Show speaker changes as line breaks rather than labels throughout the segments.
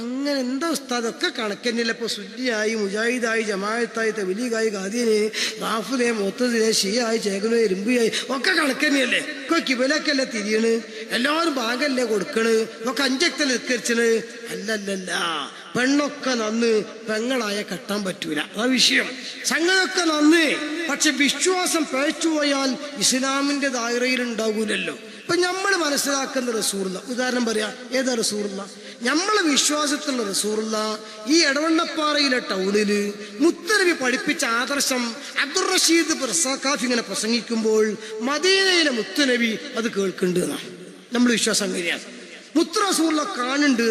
അങ്ങനെ എന്താ ഉസ്താദൊക്കെ കണക്കെന്നില്ല ഇപ്പൊ സുല്ലിയായി മുജാഹിദായി ജമായത്തായി തെബലീഗായി ഖാദിനെ റാഫിലെ മൊത്തത്തിലെ ഷിയായി ചേകനെ എരുമ്പിയായി ഒക്കെ കണക്കന്നെയല്ലേ? ഒക്കെ കിബലൊക്കെയല്ലേ തിരിയണ്? എല്ലാവരും ഭാഗമല്ലേ കൊടുക്കണ്? ഒക്കെ അഞ്ചക്കല്ലേ നിസ്കരിച്ചണ്? അല്ലല്ലല്ല. പെണ്ണൊക്കെ നന്ന് പെങ്ങളായ കെട്ടാൻ പറ്റൂല. ആ വിഷയം. സംഗതൊക്കെ നന്ന്. പക്ഷെ വിശ്വാസം പേച്ചുപോയാൽ ഇസ്ലാമിന്റെ ദായറയിൽ ഉണ്ടാകൂലല്ലോ ഇപ്പൊ നമ്മൾ മനസ്സിലാക്കുന്ന റസൂറുള്ള ഉദാഹരണം പറയാ ഏതാ റസൂറുള്ള നമ്മളെ വിശ്വാസത്തിലുള്ള റസൂറുള്ള ഈ എടവണ്ണപ്പാറയിലെ ടൗണിൽ മുത്തരവി പഠിപ്പിച്ച ആദർശം അബ്ദുൾ റഷീദ് പ്രസാഖാഫ് ഇങ്ങനെ പ്രസംഗിക്കുമ്പോൾ മദീനയിലെ മുത്തലവി അത് കേൾക്കുന്നുണ്ട് നമ്മൾ വിശ്വാസം അങ്ങനെയാണ് മുത്ത് റസൂറുള്ള കാണുന്നുണ്ട്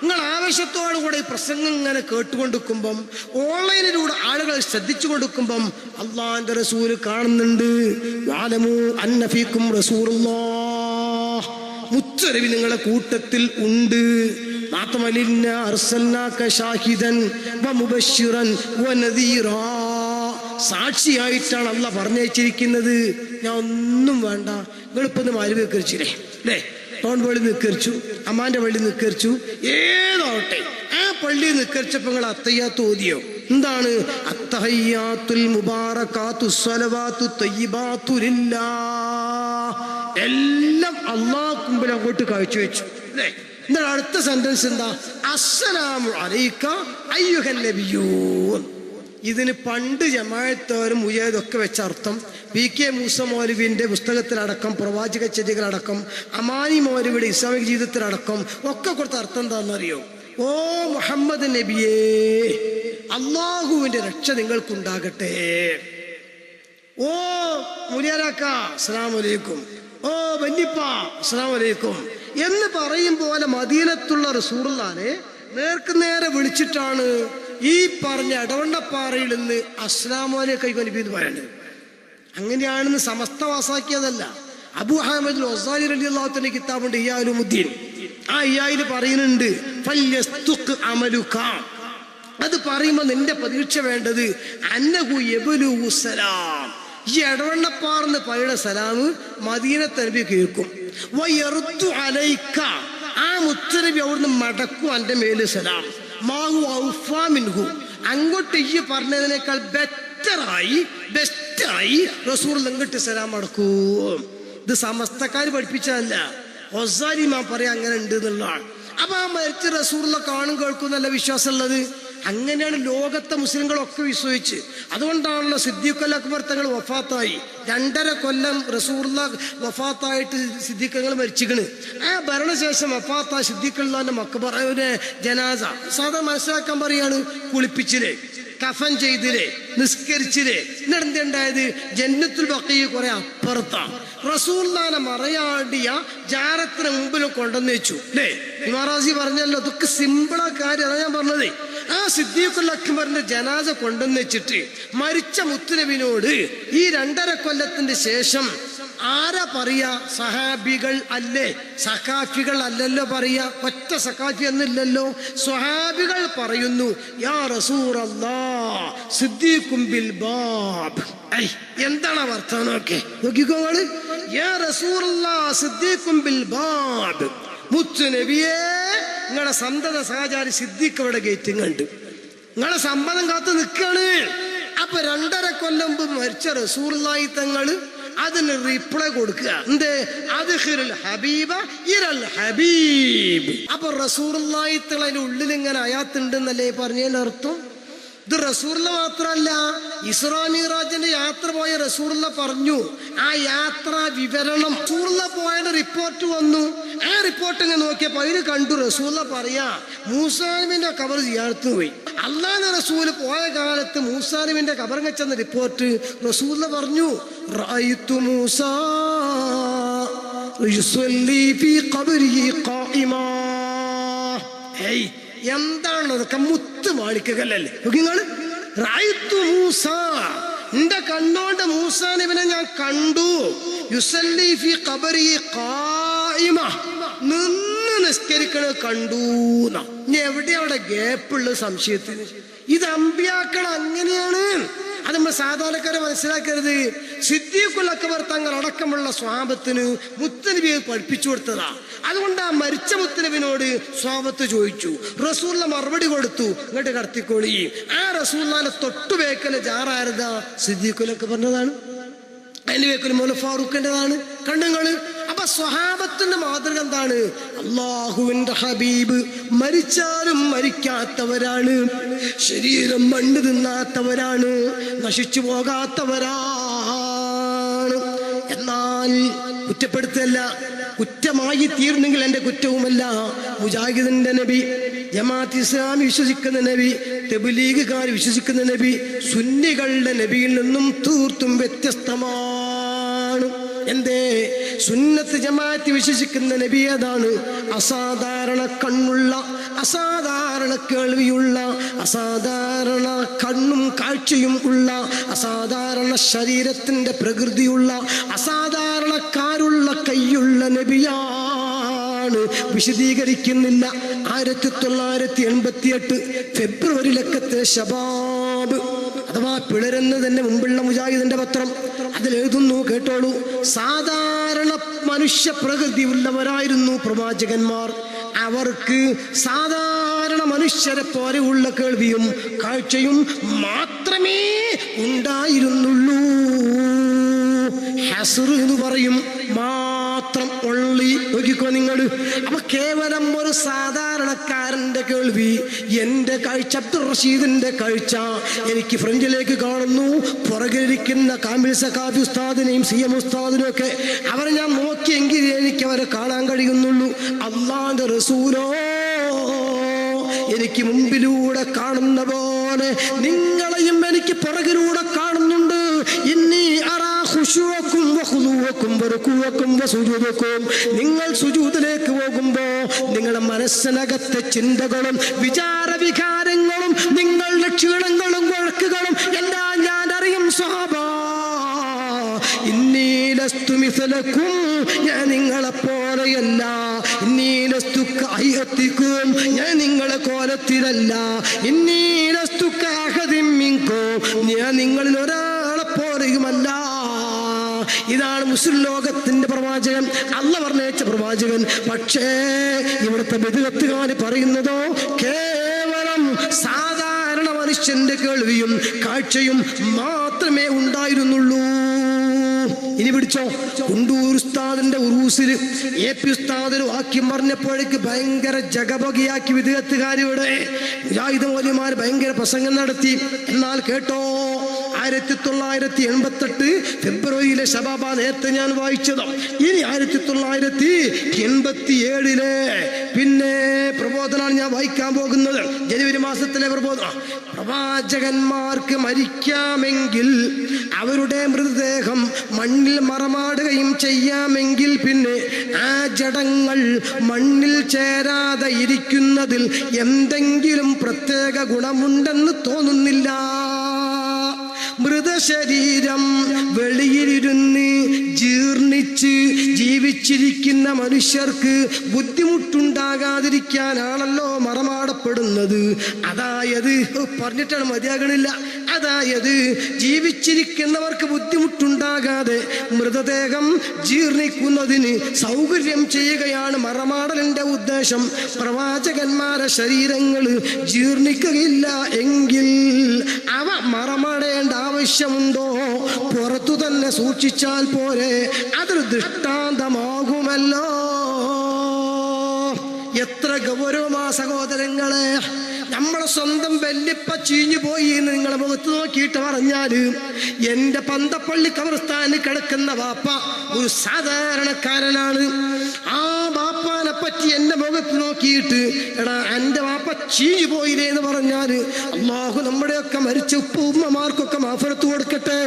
നിങ്ങൾ ആവേശത്തോടു കൂടെ ഈ പ്രസംഗം ഇങ്ങനെ കേട്ടുകൊണ്ടിരിക്കുമ്പം ഓൺലൈനിലൂടെ ആളുകൾ ശ്രദ്ധിച്ചു കൊടുക്കുമ്പം അള്ളാന്റെ റസൂൽ കാണുന്നുണ്ട്. വാലമു അന്നഫീക്കും റസൂറുല്ലാഹ് മുത്തരവി നിങ്ങളെ കൂട്ടത്തിൽ ഉണ്ട്. ഷാഹിദൻ സാക്ഷിയായിട്ടാണ് അല്ല പറഞ്ഞയച്ചിരിക്കുന്നത്. ഞാൻ ഒന്നും വേണ്ട. നിങ്ങളിപ്പോ മാലി വെക്കരിച്ചില്ലേ അല്ലേ ടോൺ പള്ളി നിക്കരിച്ചു അമ്മാന്റെ പള്ളി നിക്കരിച്ചു ഏതാവട്ടെ ആ പള്ളി നിക്കരിച്ചപ്പോ നിങ്ങൾ അത്തയ്യാത്ത് ഓതിയോ? എന്താണ്? എല്ലാം അള്ളാഹ് അങ്ങോട്ട് കാഴ്ചവെച്ചു. അല്ലേ? എന്താണ് അടുത്ത സെന്റൻസ് എന്താ? അസ്സലാമു അലൈക്ക ഇതിന് പണ്ട് ജമായത്തോരും മുജാഹിദൊക്കെ വെച്ച അർത്ഥം പി കെ മൂസ മൗലവിന്റെ പുസ്തകത്തിലടക്കം പ്രവാചക ചെടികളടക്കം അമാനി മൗലവിയുടെ ഇസ്ലാമിക ജീവിതത്തിലടക്കം ഒക്കെ കൊടുത്ത അർത്ഥം എന്താണെന്നറിയോ? ഓ മുഹമ്മദ് നബിയേ അള്ളാഹുവിന്റെ രക്ഷ നിങ്ങൾക്കുണ്ടാകട്ടെ. ഓ മുനിയാരാക്ക അസ്സലാമലൈക്കും. ഓ വല്യപ്പ അസ്സലാം വലൈക്കും എന്ന് പറയും പോലെ മദീനത്തുള്ള റസൂറുല്ലാനെ നേർക്ക് നേരെ വിളിച്ചിട്ടാണ് ഈ പറഞ്ഞ ഇടവണ്ണപ്പാറയിൽ നിന്ന് അസ്ലാം വലൈക്കും നബി എന്ന് പറയുന്നത് അങ്ങനെയാണെന്ന് സമസ്ത വാസാക്കിയതല്ല. അബു അഹമ്മദ് ഒസാലി അലി അള്ളാഹുത്തിന്റെ കിതാബുണ്ട് ഇയാലുമുദ്ദീൻ. ആ ഇയായിൽ പറയുന്നുണ്ട് അമലുക. അത് പറയുമ്പോ നിന്റെ പ്രതീക്ഷ വേണ്ടത് അന്നഹു സലാം. ഈ എടവണ്ണപ്പാർന്ന് പറയുന്ന സലാം മദീനത്തെ നബി കേൾക്കും. അലൈക്ക. ആ മുത്തരവി അവിടുന്ന് മടക്കും അന്റെ മേൽ സലാം. മാഹു അങ്ങോട്ട് ഈ പറഞ്ഞതിനേക്കാൾ ബെറ്ററായി ബെസ്റ്റായി റസൂർ ഇങ്ങോട്ട് സലാം മടക്കൂ ഇത് സമസ്തക്കാർ പഠിപ്പിച്ചതല്ല. ഒസാലിമാ പറയാം അങ്ങനെ ഉണ്ട് എന്നുള്ളതാണ് അപ്പൊ ആ മരിച്ച റസൂറിലെ കാണും കേൾക്കും എന്നല്ല വിശ്വാസമുള്ളത്. അങ്ങനെയാണ് ലോകത്തെ മുസ്ലിങ്ങളൊക്കെ വിശ്വസിച്ച്. അതുകൊണ്ടാണല്ലോ സിദ്ദീഖൽ അക്ബർ തങ്ങൾ വഫാത്തായി. രണ്ടര കൊല്ലം റസൂർല വഫാത്തായിട്ട് സിദ്ദീഖങ്ങൾ മരിച്ചിക്കണ് ആ ഭരണശേഷം വഫാത്തായ സിദ്ദീഖുല്ലാന്റെ മക്കബറയുടെ ജനാസ. സാധാരണ മനസ്സിലാക്കാൻ പറയാണ് കുളിപ്പിച്ചില്ലേ കഫൻ ചെയ്തില്ലേ നിസ്കരിച്ചില്ലേ? എന്നിട്ട് ഉണ്ടായത്? ജന്നത്തുൽ ബക്കീ കുറെ അപ്പുറത്താണ്. റസൂല്ലാനെ മറയാടിയ ജാരത്തിന് മുമ്പിൽ കൊണ്ടുവന്ന് വെച്ചു. അല്ലേ ഇമാറാസി പറഞ്ഞല്ലോ ഇതൊക്കെ സിമ്പിളാ കാര്യം. അതാ ഞാൻ പറഞ്ഞത്. ആ സിദ്ദീഖുൽ അക്ബറിന്റെ ജനാസ കൊണ്ടുവന്ന് വെച്ചിട്ട് മരിച്ച മുത്തുനബിനോട് ഈ രണ്ടര കൊല്ലത്തിന്റെ ശേഷം ആരാ പറയ സഹാബികൾ അല്ലേ? സഖാഫികൾ അല്ലല്ലോ പറയ. ഒറ്റ സഖാഫി എന്നില്ലല്ലോ. സ്വഹാബികൾ പറയുന്നു യാ റസൂർ സിദ്ദീഖും ബിൽ ബാബ്. എന്താണ് അർത്ഥം നോക്കി നോക്കിക്കോൾ യാ റസൂർ സിദ്ദീഖും ബിൽ ബാബ്. മുത്തു നബിയേ നിങ്ങളുടെ സന്തത സഹചാരി സിദ്ദീഖ് അവിടെ ഗേറ്റ് കണ്ട് നിങ്ങളെ സമ്മതം കാത്തു നിൽക്കാണ്. അപ്പൊ രണ്ടര കൊല്ലം മുമ്പ് മരിച്ച റസൂർലായി തങ്ങൾ അതിന് റിപ്ലൈ കൊടുക്കുക. എന്ത്? അത് ഹബീബ ഇരൽ ഹബീബ്. അപ്പൊ റസൂർലായി തങ്ങളതിന്റെ ഉള്ളിൽ ഇങ്ങനെ അയാത്തുണ്ടെന്നല്ലേ പറഞ്ഞതിന്റെ ഇത് റസൂറില മാത്രമല്ല ഇസ്രാ മിറാജിന്റെ യാത്ര പോയ റസൂറില പറഞ്ഞു. ആ യാത്ര വിവരണം റസൂറില പോയതിന്റെ റിപ്പോർട്ട് വന്നു. ആ റിപ്പോർട്ട് ഇങ്ങനെ നോക്കിയപ്പോ അതിന് കണ്ടു റസൂല പറയാ മൂസാലിമിന്റെ കബർ ചെയ്യാത്തു പോയി. അള്ളാഹ് റസൂൽ പോയ കാലത്ത് മൂസാലിമിന്റെ കബർ ചെന്ന റിപ്പോർട്ട് റസൂല പറഞ്ഞു ഏയ് എന്താണ് അതൊക്കെ മുത്ത് മാണിക്കല്ലേ നിങ്ങൾ. റായിത്തു മൂസ എന്റെ കണ്ണോണ്ട് മൂസാനിവനെ ഞാൻ കണ്ടു. യുസല്ലി ഫി ഖബരി ഖായിമ നിന്ന് നിസ്കരിക്കണ കണ്ടു ഇനി എവിടെ അവിടെ ഗ്യാപ്പുള്ള സംശയത്തിന്? ഇത് അമ്പ്യാക്കൾ അങ്ങനെയാണ്. അത് നമ്മൾ സാധാരണക്കാരെ മനസ്സിലാക്കരുത്. സിദ്ദീഖുൽ അക്ബർ തങ്ങൾ അടക്കമുള്ള സ്വാപത്തിന് മുത്തനബിയെ പഠിപ്പിച്ചു കൊടുത്തതാ. അതുകൊണ്ട് ആ മരിച്ച മുത്തനബിനോട് സ്വാപത്ത് ചോദിച്ചു. റസൂല്ല മറുപടി കൊടുത്തു. ഇങ്ങോട്ട് കടത്തിക്കോളി. ആ റസൂല്ലാനെ തൊട്ടുവേക്കൽ ജാറാരതാ സിദ്ദീഖുൽ അക്ബറിന്റെതാണ് അതിന് വേക്കൽ മോല ഫാറൂഖിന്റെതാണ്. കണ്ണുങ്ങൾ സ്വഹാബത്തിന്റെ മാതൃക എന്താണ്? അള്ളാഹുവിന്റെ ഹബീബ് മരിച്ചാലും മരിക്കാത്തവരാണ്. ശരീരം മണ്ണ് തിന്നാത്തവരാണ്. നശിച്ചു പോകാത്തവരാണ്. എന്നാൽ കുറ്റപ്പെടുത്തല്ല. കുറ്റമായി തീർന്നെങ്കിൽ എന്റെ കുറ്റവുമല്ല. മുജാഹിദിന്റെ നബി ജമാഅത്ത് ഇസ്ലാമി വിശ്വസിക്കുന്ന നബി തെബുലീഗുകാർ വിശ്വസിക്കുന്ന നബി സുന്നികളുടെ നബിയിൽ നിന്നും തീർത്തും വ്യത്യസ്തമാണ്. എന്തേ? സുന്നത്ത് ജമാഅത്ത് വിശ്വസിക്കുന്ന നബി ഏതാണ്? അസാധാരണ കണ്ണുള്ള അസാധാരണ കേൾവിയുള്ള അസാധാരണ കണ്ണും കാഴ്ചയും ഉള്ള അസാധാരണ ശരീരത്തിന്റെ പ്രകൃതിയുള്ള അസാധാരണക്കാരുള്ള കൈയുള്ള നബിയാ വിശദീകരിക്കുന്നില്ല. ആയിരത്തി തൊള്ളായിരത്തി എൺപത്തി എട്ട് ഫെബ്രുവരി ലക്കത്തെ ശബാബ്. അഥവാ തന്നെ മുമ്പുള്ള മുജാഹിദിന്റെ പത്രം അതിലെഴുതുന്നു കേട്ടോളൂ. സാധാരണ മനുഷ്യ പ്രകൃതി ഉള്ളവരായിരുന്നു പ്രവാചകന്മാർ. അവർക്ക് സാധാരണ മനുഷ്യരെ പോലെ ഉള്ള കേൾവിയും കാഴ്ചയും മാത്രമേ ഉണ്ടായിരുന്നുള്ളൂ. ഹസർ എന്ന് പറയും മാത്രം ഒള്ളി നോക്കിക്കോ നിങ്ങൾ അപ്പൊ കേവലം ഒരു സാധാരണക്കാരന്റെ കേൾവി എന്റെ കാഴ്ച റഷീദിന്റെ കാഴ്ച. എനിക്ക് ഫ്രണ്ടിലേക്ക് കാണുന്നു. പുറകിലിരിക്കുന്ന കാമിൽ സഖാഫി ഉസ്താദിനെയും സി എം ഉസ്താദിനെയും ഒക്കെ അവരെ ഞാൻ നോക്കിയെങ്കിൽ എനിക്ക് അവരെ കാണാൻ കഴിയുന്നുള്ളൂ. അള്ളാന്റെ റസൂലോ എനിക്ക് മുമ്പിലൂടെ കാണുന്ന പോലെ നിങ്ങളെയും എനിക്ക് പുറകിലൂടെ കാണുന്നുണ്ട് വഖുദൂഅക്കും വറുകൂഅക്കും നിങ്ങൾ സുജൂതിലേക്ക് പോകുമ്പോ നിങ്ങളുടെ മനസ്സിനകത്തെ ചിന്തകളും വിചാര വികാരങ്ങളും നിങ്ങളുടെ ക്ഷീണങ്ങളും വഴക്കുകളും എല്ലാം ഞാൻ അറിയും സ്വഭാവ മിസലക്കും ഞാൻ നിങ്ങളെ പോലെയല്ല. ഇന്നീലസ്തു കായത്തിക്കും ഞാൻ നിങ്ങളെ കോലത്തിലല്ല. ഇന്നീലസ്തുക്കാഹതിമ്മിക്കും ഞാൻ നിങ്ങളിൽ ഇതാണ് മുസ്ലിം ലോകത്തിന്റെ പ്രവാചകൻ. അല്ല പറഞ്ഞയച്ച പ്രവാചകൻ. പക്ഷേ ഇവിടുത്തെ ബെതുകത്തുകാർ പറയുന്നതോ കേവലം സാധാരണ മനുഷ്യന്റെ കേൾവിയും കാഴ്ചയും മാത്രമേ ഉണ്ടായിരുന്നുള്ളൂ. ഇനി പിടിച്ചോ? കുണ്ടൂർ ഉസ്താദിന്റെ ഉറൂസിൽ എ പി ഉസ്താദിന് വാക്യം പറഞ്ഞപ്പോഴേക്ക് ഭയങ്കര ജഗബകിയാക്കി വിദഗത്തുകാർ ഇവിടെ മുജാഹിദ് മൗലിമാർ ഭയങ്കര പ്രസംഗം നടത്തി. എന്നാൽ കേട്ടോ ആയിരത്തി തൊള്ളായിരത്തി എൺപത്തെട്ട് ഫെബ്രുവരിയിലെ ശബാബ നേരത്തെ ഞാൻ വായിച്ചത്. ഇനി ആയിരത്തി തൊള്ളായിരത്തി എൺപത്തി ഏഴിലെ പിന്നെ പ്രബോധനാണ് ഞാൻ വായിക്കാൻ പോകുന്നത്. ജനുവരി മാസത്തിലെ പ്രബോധന. പ്രവാചകന്മാർക്ക് മരിക്കാമെങ്കിൽ അവരുടെ മൃതദേഹം മണ്ണിൽ മറമാടുകയും ചെയ്യാമെങ്കിൽ പിന്നെ ആ ജടങ്ങൾ മണ്ണിൽ ചേരാതെ ഇരിക്കുന്നതിൽ എന്തെങ്കിലും പ്രത്യേക ഗുണമുണ്ടെന്ന് തോന്നുന്നില്ല. മൃതശരീരം വെളിയിലിരുന്ന് ജീർണിച്ച് ജീവിച്ചിരിക്കുന്ന മനുഷ്യർക്ക് ബുദ്ധിമുട്ടുണ്ടാകാതിരിക്കാനാണല്ലോ മറമാടപ്പെടുന്നത്. അതായത് പറഞ്ഞിട്ടാണ് മതിയാകണില്ല. അതായത് ജീവിച്ചിരിക്കുന്നവർക്ക് ബുദ്ധിമുട്ടുണ്ടാകാതെ മൃതദേഹം ജീർണിക്കുന്നതിന് സൗകര്യം ചെയ്യുകയാണ് മറമാടലിന്റെ ഉദ്ദേശം. പ്രവാചകന്മാരെ ശരീരങ്ങൾ ജീർണിക്കുകയില്ല എങ്കിൽ അവ മറമാടേണ്ട ആവശ്യമുണ്ടോ? പുറത്തു തന്നെ സൂക്ഷിച്ചാൽ പോരെ. അതൊരു ദൃഷ്ടാന്തമാകുമല്ലോ. എത്ര ഗൗരവമാ സഹോദരങ്ങളെ. നമ്മളെ സ്വന്തം വല്യപ്പ ചീഞ്ഞു പോയി എന്ന് നിങ്ങളെ മുഖത്ത് നോക്കിയിട്ട് പറഞ്ഞാൽ എന്റെ പന്തപ്പള്ളി കബർസ്ഥാനിൽ കിടക്കുന്ന വാപ്പ ഒരു സാധാരണക്കാരനാണ്. ആ ബാപ്പാനെ പറ്റി എന്റെ മുഖത്ത് നോക്കിയിട്ട് എടാ എന്റെ വാപ്പ ചീഞ്ഞു പോയില്ലേ എന്ന് പറഞ്ഞാൽ അള്ളാഹു നമ്മുടെയൊക്കെ മരിച്ച ഉപ്പ ഉമ്മമാർക്കൊക്കെ മാഫറത്ത് കൊടുക്കട്ടെ.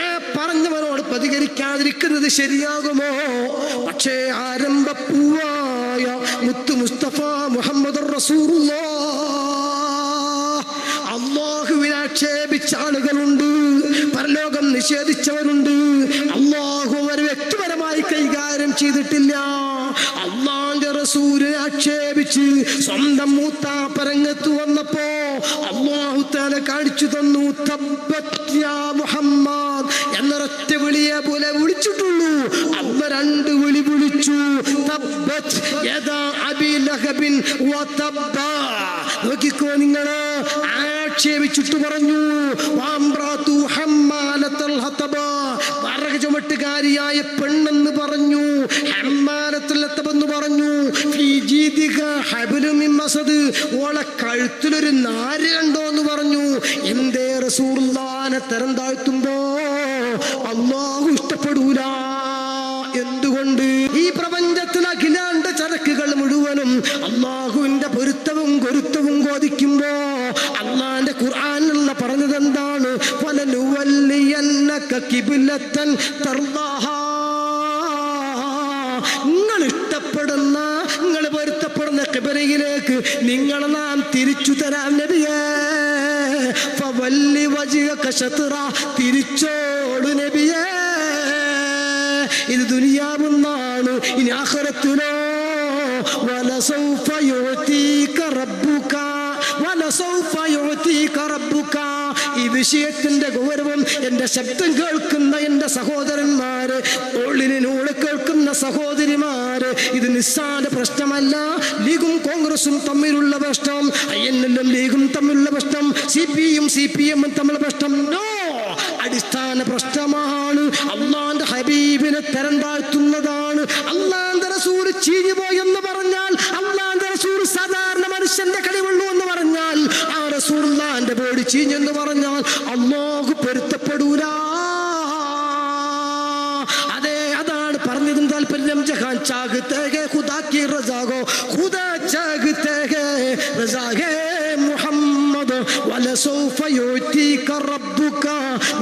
ആ പറഞ്ഞവനോട് പ്രതികരിക്കാതിരിക്കുന്നത് ശരിയാകുമോ? പക്ഷേ ആരംഭ ആരംഭപ്പൂവായ മുത്തു മുസ്തഫ മുഹമ്മദ് അള്ളാഹുവിനെ ആക്ഷേപിച്ച ആളുകളുണ്ട് പരലോകം നിഷേധിച്ചവരുണ്ട്. അള്ളാഹു അവർ വ്യക്തിപരമായി കൈകാര്യം ചെയ്തിട്ടില്ല. റസൂര് ആക്ഷേപിച്ച് സ്വന്തം മൂത്താപ്പരംഗത്ത് വന്നപ്പോ അള്ളാഹു തല കാണിച്ചു തന്നു മുഹമ്മദ് എന്നൊരൊറ്റ വിളിയെ പോലെ വിളിച്ചിട്ടുള്ളൂ. അമ്മ രണ്ട് വിളി വിളിച്ചു നോക്കിക്കോ നിങ്ങൾ ആക്ഷേപിച്ചിട്ട് പറഞ്ഞു വാമ്പ്രാത്തു ചുമട്ടുകാരിയായ പെണ്ണെന്ന് മസദ്. ഓളെ കഴുത്തിലൊരു നാര് കണ്ടോ എന്ന് പറഞ്ഞു. എന്തേ റസൂലുള്ളാനെ തരം താഴ്ത്തുമ്പോ? അള്ളാഹു ഇഷ്ടപ്പെടൂല. എന്തുകൊണ്ട്? ഈ പ്രപഞ്ചത്തിൽ അഖിലാണ്ട ചരക്കുകൾ മുഴുവനും അള്ളാഹുവിന്റെ പൊരുത്തവും ഗുരുത്തവും കോതിക്കുമ്പോ അള്ളാന്റെ ഖുർആാനുള്ള പറഞ്ഞത് എന്താണ് നിങ്ങൾ പൊരുത്തപ്പെടുന്ന നിങ്ങൾ നാം തിരിച്ചു തരാൻ നബിയേ. തിരിച്ചോടു നബിയേ. ഇത് ദുനിയാവുന്നാണ് ഇനി യുഅതീക റബ്ബുക വലസൗഫ യുഅതീക റബ്ബുക. ഈ വിഷയത്തിന്റെ ഗൗരവം എന്റെ ശബ്ദം കേൾക്കുന്ന എന്റെ സഹോദരന്മാര് ഉള്ളിനോട് കേൾക്കുന്ന സഹോദരിമാര് ഇത് നിസ്സാര പ്രശ്നമല്ല. ലീഗും കോൺഗ്രസും തമ്മിലുള്ള പ്രശ്നം. ഐ എൻ എല്ലും ലീഗും തമ്മിലുള്ള പ്രശ്നം. C P M C P എമ്മും തമ്മിലുള്ള പ്രശ്നം. നോ! അടിസ്ഥാന പ്രശ്നമാണ്. അള്ളാന്റെ ഹബീബിനെ തരം താഴ്ത്തുന്നതാണ് അള്ളാന്റെ റസൂൽ ചീഞ്ഞു പോയെന്ന് പറഞ്ഞാൽ അള്ളാന്റെ റസൂൽ സാധാരണ മനുഷ്യന്റെ കഴിവുള്ളൂ എന്ന് പറഞ്ഞാൽ ആ റസൂർ ബോഡി ചീഞ്ഞെന്ന് പറഞ്ഞാൽ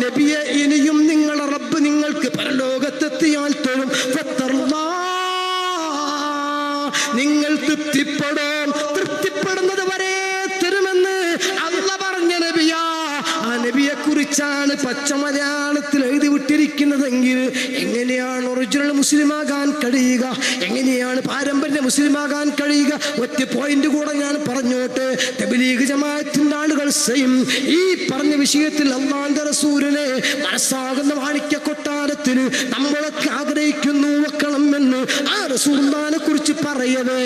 നബിയെ ഇനിയും നിങ്ങളെ റബ്ബ് നിങ്ങൾക്ക് പരലോകത്തെത്തിയാൽ ഫത്തർല്ലാ. നിങ്ങൾ തൃപ്തിപ്പെടും കുറിച്ചാണ് പച്ച മലയാളത്തിൽ എഴുതി വിട്ടിരിക്കുന്നതെങ്കിൽ എങ്ങനെയാണ് ഒറിജിനൽ മുസ്ലിമാകാൻ കഴിയുക? എങ്ങനെയാണ് പാരമ്പര്യ മുസ്ലിമാകാൻ കഴിയുക? ഒറ്റ പോയിന്റ് കൂടെ ഞാൻ പറഞ്ഞോട്ടെ തബിലീഗ് ജമാഅത്തിന്റെ ആളുകൾ സെയിം ഈ പറഞ്ഞ വിഷയത്തിൽ അള്ളാന്റെ റസൂലിനെ മനസ്സാകുന്ന വാണിക്യ കൊട്ടാരത്തിന് നമ്മളൊക്കെ ആഗ്രഹിക്കുന്നു വെക്കണം എന്ന്. ആ റസൂർദാനെ കുറിച്ച് പറയവേ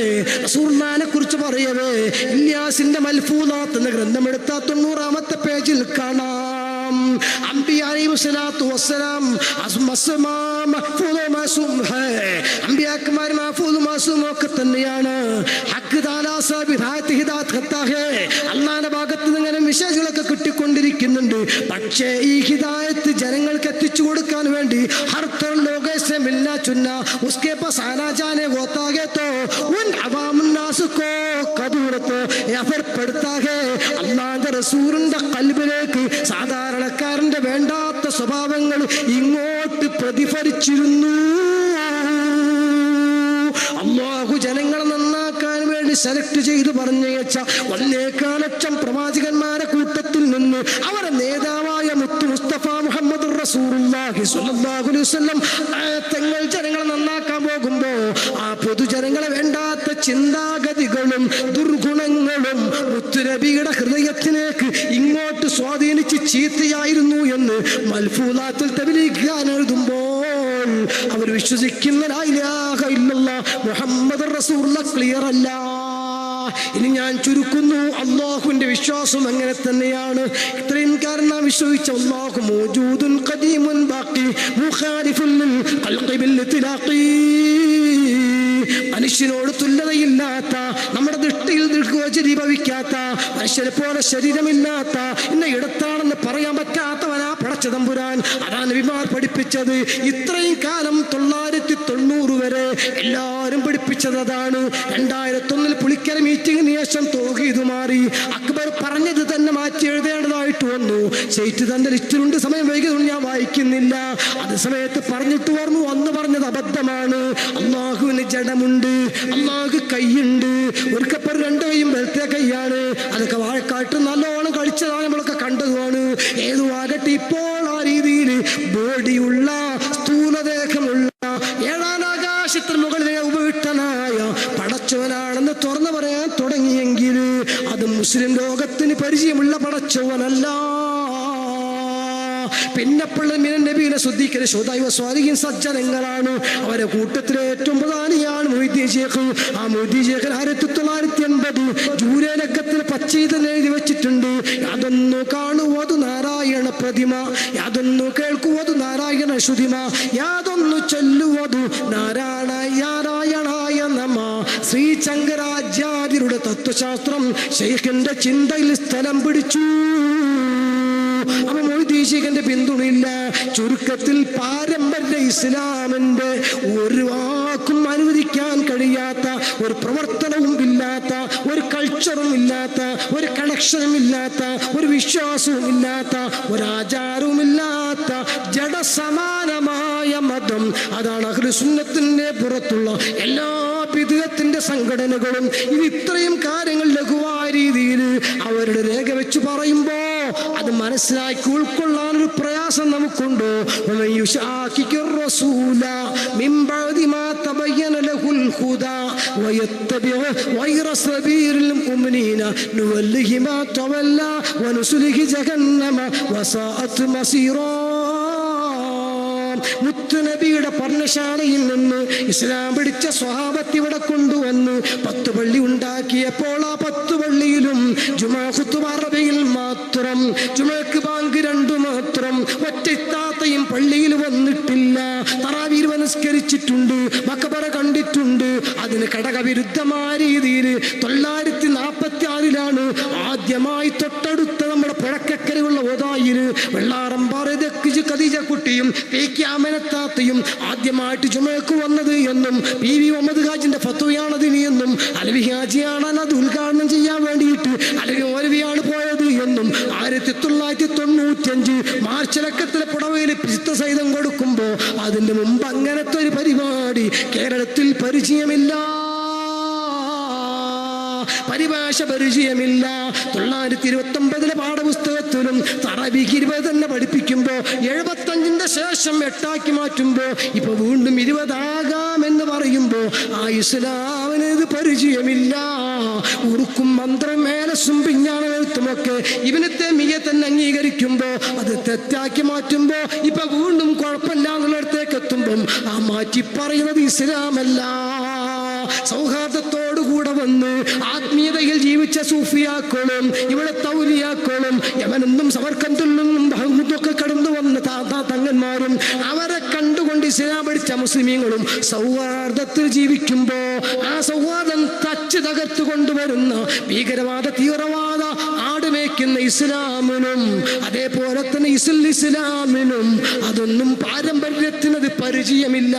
റസൂർദാനെ കുറിച്ച് പറയവേ. ഇല്യാസിന്റെ മൽഫൂനാത്ത് എന്ന ഗ്രന്ഥം എടുത്ത തൊണ്ണൂറാമത്തെ പേജിൽ കാണാം. അംബിയ അലൈഹി സ്വലാത്തു വസ്സലാം അസ് മസ്മാ മഹ്ഫൂദ് മാസൂം. ഹേ അംബിയാക്കന്മാർ മഹ്ഫൂദ് മാസൂം ഒക്കെ തന്നെയാണ്. ഹക്ക് താലാ സാബി ഹായത്ത് ഹിദാത്ത് ഖത്താ ഹേ സുവിശേഷങ്ങളൊക്കെ കിട്ടിക്കൊണ്ടിരിക്കുന്നുണ്ട്. പക്ഷേ ഈ ഹിദായത്ത് ജനങ്ങൾക്ക് എത്തിച്ചു കൊടുക്കാൻ വേണ്ടി ചുന്ന കൽബിലേക്ക് സാധാരണക്കാരന്റെ വേണ്ടാത്ത സ്വഭാവങ്ങൾ ഇങ്ങോട്ട് പ്രതിഫലിച്ചിരുന്നു. സെലക്ട് ചെയ്ത് പറഞ്ഞയച്ച ഒന്നേക്കാൽ ലക്ഷം പ്രവാചകന്മാരെ കൂട്ടത്തിൽ നിന്ന് അവരെ നേതാവായ മുത്തു മുസ്തഫ മുഹമ്മദ് തങ്ങൾ ജനങ്ങളെ നന്നാക്കാൻ പോകുമ്പോ ആ പൊതുജനങ്ങളെ വേണ്ടാത്ത ചിന്താഗതികളും ദുർഗുണങ്ങളും മുത്തുരബിയുടെ ഹൃദയത്തിലേക്ക് ഇങ്ങോട്ട് സ്വാധീനിച്ച് ചീത്തയായിരുന്നു എന്ന് മൽഫൂലാത്തിൽ തെളിയിക്കാൻ എഴുതുമ്പോൾ അവർ വിശ്വസിക്കുന്ന മുഹമ്മദ് റസൂർ ക്ലിയർ അല്ല. ഇനി ഞാൻ ചുരുക്കുന്നു. അള്ളാഹുവിന്റെ വിശ്വാസം അങ്ങനെ തന്നെയാണ്. ഇത്രയും കാരണം വിശ്വസിച്ച അള്ളാഹു ബാക്കി മുഖാരിഫുൽ ലിൽ ഖൽഖി ബിൽ ഇത്ലാഖി. മനുഷ്യനോട് തുല്യതയില്ലാത്ത നമ്മുടെ ദൃഷ്ടിയിൽ ദൃഗ്വചരി ഭവിക്കാത്ത മനുഷ്യരെ പോലെ ശരീരമില്ലാത്ത ഇന്ന ഇടത്താണെന്ന് പറയാൻ പറ്റാത്തവനാ പടച്ച തമ്പുരാൻ. അതാണ് നബിമാർ പഠിപ്പിച്ചത്. ഇത്രയും കാലം തൊള്ളായിരത്തി തൊണ്ണൂറ് വരെ എല്ലാവരും പഠിപ്പിച്ചത് അതാണ്. രണ്ടായിരത്തി ഒന്നിൽ പുളിക്കര മീറ്റിംഗിന് ശേഷം തോഹീത് മാറി. അക്ബർ പറഞ്ഞത് മാറ്റി എഴുതേണ്ടതായിട്ട് വന്നു. ചേറ്റ് തന്റെ ലിസ്റ്റിലുണ്ട് സമയം വൈകിയതുകൊണ്ട് ഞാൻ വായിക്കുന്നില്ല. അത് സമയത്ത് പറഞ്ഞിട്ട് വന്നു അന്ന് പറഞ്ഞത് അബദ്ധമാണ്. അള്ളാഹുവിന് ജഡമുണ്ട് അള്ളാഹു കൈയുണ്ട്. ഒരുക്കപ്പർ രണ്ട് കൈയും വെറുതെ കൈയാണ്. അതൊക്കെ വാഴക്കാട്ട് നല്ലോണം കളിച്ചതാണ് നമ്മളൊക്കെ കണ്ടതുമാണ്. ഏതുവാകട്ടെ ഇപ്പോൾ ആ രീതിയിൽ ബോഡിയുള്ള സ്ഥൂലദേഹമുള്ള ഏഴാനാകാശത്തിന് മുകളിലെ ഉപവിട്ടനായ പടച്ചവനാണെന്ന് തുറന്നു പറയാൻ തുടങ്ങിയെങ്കിൽ അത് മുസ്ലിം ലോകത്തിന് പരിചയമുള്ള പടച്ചവനല്ല പിന്നെ നബീനെ ശ്രദ്ധിക്കൽ ശോതായി സ്വാലിഹിൻ സജ്ജനങ്ങളാണ്. അവരെ കൂട്ടത്തിലെ ഏറ്റവും പ്രധാനിയാണ് മൊയ്തീൻ ഷേഖ്. ആ മൊയ്തീൻ ഷേഖ് ആയിരത്തി തൊള്ളായിരത്തി എൺപത് ജൂലൈ ലക്കത്തിൽ പച്ചീതൽ എഴുതി വെച്ചിട്ടുണ്ട്. യാതൊന്നു കാണുവതു നാരായണ പ്രതിമ യാതൊന്നു കേൾക്കുവതു നാരായണ ശ്രുതിമ യാതൊന്നു ചൊല്ലുവതു നാരായണ നാരായണായ നമ. ശ്രീ ശങ്കരാചാര്യരുടെ തത്വശാസ്ത്രം ശൈഖിന്റെ ചിന്തയിൽ സ്ഥലം പിടിച്ചു. അപ്പൊ മൊയ്തീശിഖന്റെ പിന്തുണയില്ല. ചുരുക്കത്തിൽ പാരമ്പര്യ ഇസ്ലാമിന്റെ ഒരു വാക്കും അനുവദിക്കാൻ കഴിയാത്ത ഒരു പ്രവർത്തനവും ഇല്ലാത്ത ഒരു കൾച്ചറും ഇല്ലാത്ത ഒരു കണക്ഷനും ഇല്ലാത്ത ഒരു വിശ്വാസവും ഇല്ലാത്ത ഒരാചാരവും ഇല്ലാത്ത ജഡസമാനമായ മതം അതാണ് അഹ്ലുസുന്നത്തിന്റെ പുറത്തുള്ള എല്ലാ വിധത്തിന്റെ സംഘടനകളും ഇത് ഇത്രയും കാര്യങ്ങൾ ലഘുവായ രീതിയിൽ അവരുടെ രേഖ വെച്ച് പറയുമ്പോ അത് മനസ്സിലാക്കി ഉൾക്കൊള്ളാൻ ഒരു പ്രയാസം നമുക്കുണ്ട്. മുത്തുനബിയുടെ പർണശാലയിൽ നിന്ന് ഇസ്ലാം പിടിച്ച സ്വഹാബത്ത് ഇവിടെ കൊണ്ടുവന്ന് പത്ത് പള്ളി ഉണ്ടാക്കിയപ്പോൾ ആ പത്ത് പള്ളിയിലും ജുമാ ഖുത്തുബറബയിൽ മാത്രം ജുമാക്ക് ബാങ്ക് രണ്ടു മാത്രം ഒറ്റത്താത്തയും പള്ളിയിൽ വന്നിട്ടില്ല. തറാവീർ വനസ്കരിച്ചിട്ടുണ്ട് മക്കബറ കണ്ടിട്ടുണ്ട്. അതിന് ഘടകവിരുദ്ധമായ രീതിയിൽ തൊള്ളായിരത്തി നാൽപ്പത്തി ആറിലാണ് ആദ്യമായി തൊട്ടടുത്ത നമ്മുടെ പുഴക്കക്കരയുള്ള ഓതായിൽ വെള്ളാറമ്പാറ കദീജ കുട്ടിയും പി കെ അമനത്താത്തയും ആദ്യമായിട്ട് ചുമക്ക് വന്നത് എന്നും പി വി മുഹമ്മദ് ഹാജിന്റെ ഫത്തുവയാണതിന് എന്നും അലവി ഹാജിയാണ് അത് ഉദ്ഘാടനം ചെയ്യാൻ വേണ്ടിയിട്ട് അലവി ഓലവിയാണ് പോയത് എന്നും ആയിരത്തി തൊള്ളായിരത്തി തൊണ്ണൂറ്റഞ്ച് മാർച്ചിലക്കത്തിലെ പുടവയിൽ സഹിതം കൊടുക്കുമ്പോൾ അതിന്റെ മുമ്പ് അങ്ങനത്തെ ഒരു പരിപാടി കേരളത്തിൽ പരിചയമില്ല പരിചയമില്ല. തൊള്ളായിരത്തി ഇരുപത്തി ഒമ്പതിലെ പാഠപുസ്തകത്തിലും തറബിക്ക് ഇരുപത് തന്നെ പഠിപ്പിക്കുമ്പോൾ എഴുപത്തഞ്ചിന്റെ ശേഷം എട്ടാക്കി മാറ്റുമ്പോൾ ഇപ്പൊ വീണ്ടും ഇരുപതാകാം എന്ന് പറയുമ്പോൾ ആ ഇസ്ലാമിന് ഇത് പരിചയമില്ല. ഉറുക്കും മന്ത്രം മേലസും പിഞ്ഞാണെഴുത്തുമൊക്കെ ഇവനത്തെ മിയ തന്നെ അംഗീകരിക്കുമ്പോൾ അത് തെറ്റാക്കി മാറ്റുമ്പോൾ ഇപ്പൊ വീണ്ടും കുഴപ്പമില്ല എന്നുള്ളിടത്തേക്ക് എത്തുമ്പം ആ മാറ്റി പറയുന്നത് ഇസ്ലാമല്ല. സൗഹാർദ്ദത്തോടുകൂടെ വന്ന് ആത്മീയതയിൽ ജീവിച്ച സൂഫിയാക്കളും ഇവിടെ തൗലിയാക്കളും യമനെന്നും സമർക്കന്തിൽ നിന്നും ബഹുമൊക്കെ കടന്നു വന്ന തങ്ങന്മാരും അവരെ കണ്ടുകൊണ്ട് ഇസ്ലാം പഠിച്ച മുസ്ലിമീങ്ങളും സൗഹാർദ്ദത്തിൽ ജീവിക്കുമ്പോൾ ആ സൗഹാർദ്ദം തച്ച് തകർത്തു കൊണ്ടുവരുന്ന ഭീകരവാദ തീവ്രവാദ ആടുമേക്കുന്ന ഇസ്ലാമിനും അതേപോലെ തന്നെ ഇസ്ൽ ഇസ്ലാമിനും അതൊന്നും പാരമ്പര്യത്തിനത് പരിചയമില്ല.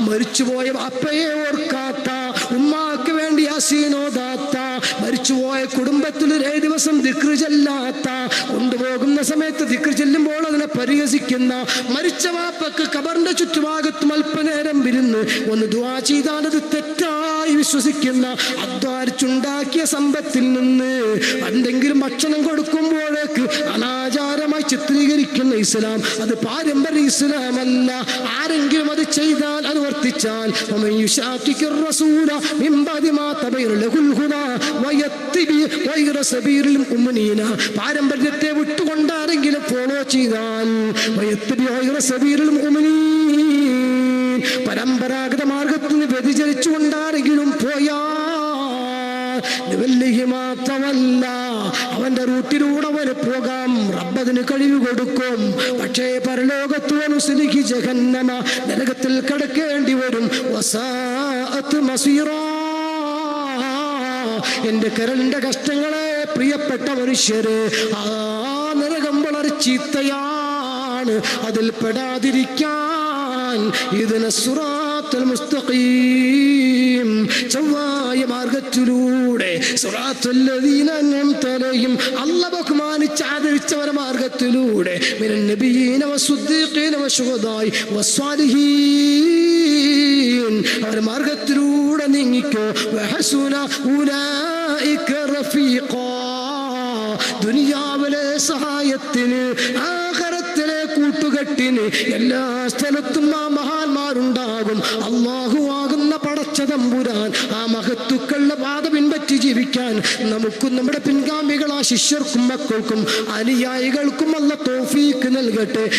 മരിച്ചുപോയ അപ്പയെ ഓർക്കാത്ത ഉമ്മാക്ക് വേണ്ടി അസീനോദാത്ത മരിച്ചുപോയ കുടുംബത്തിൽ ഒരേ ദിവസം ദിക്റ് ചെല്ലാത്ത മരിക്കുന്ന സമയത്ത് ദിക്കർ ചെല്ലുമ്പോൾ അതിനെ പരിഹസിക്കുന്ന മരിച്ച വാപ്പക്ക് കബറിന്റെ ചുറ്റുഭാഗത്തും അല്പനേരം വിരുന്ന് ഒന്ന് ദുവാ ചെയ്താലത് തെറ്റായി വിശ്വസിക്കുന്ന അധ്വാനിച്ചുണ്ടാക്കിയ സമ്പത്തിൽ നിന്ന് എന്തെങ്കിലും ഭക്ഷണം കൊടുക്കുമ്പോഴേക്ക് അനാചാരമായി ചിത്രീകരിക്കുന്ന ഇസ്ലാം അത് പാരമ്പര്യ ഇസ്ലാമല്ല. ആരെങ്കിലും അത് ചെയ്താൽ അത് വർത്തിച്ചാൽ പാരമ്പര്യത്തെ വിട്ടുകൊണ്ട് ആരെങ്കിലും ഫോളോ ചെയ്താൽ പരമ്പരാഗത മാർഗത്തിൽ നിന്ന് വ്യതിചരിച്ചുകൊണ്ടാരെങ്കിലും പോയാൽ അവന്റെ റൂട്ടിലൂടെ അവന് പോകാം റബ്ബതിന് കഴിവ് കൊടുക്കും. പക്ഷേ പരലോകത്തു അനുസരിക്ക് ജഹന്നമ നരകത്തിൽ കിടക്കേണ്ടി വരും. എന്റെ കരളിന്റെ കഷ്ടങ്ങളെ പ്രിയപ്പെട്ട മനുഷ്യര് ആ ചീത്തയാണ്. അതിൽ പെടാതിരിക്കാൻ ഇതിന് സുറാത്തൽ മുസ്തഖീം ചൊവ്വായ മാർഗത്തിലൂടെ തലയും അല്ല ബഹുമാനിച്ച് ആദരിച്ചവരെ മാർഗത്തിലൂടെ അവരെ മാർഗത്തിലൂടെ നീങ്ങിക്കോ. റഫീഖാ. ദുനിയാവിലെ സഹായത്തിന് ആഹാരത്തിലെ കൂട്ടുകെട്ടിന് എല്ലാ സ്ഥലത്തും ആ മഹാന്മാരുണ്ടാകും. അള്ളാഹു ആകുന്ന പടച്ച തമ്പുരാൻ ആ മഹത്തുക്കളുടെ പാത പിൻപറ്റി ജീവിക്കാൻ നമുക്കും നമ്മുടെ പിൻഗാമികൾ ആ ശിഷ്യർക്കും മക്കൾക്കും അനുയായികൾക്കും അല്ല തോഫീക്ക് നൽകട്ടെ.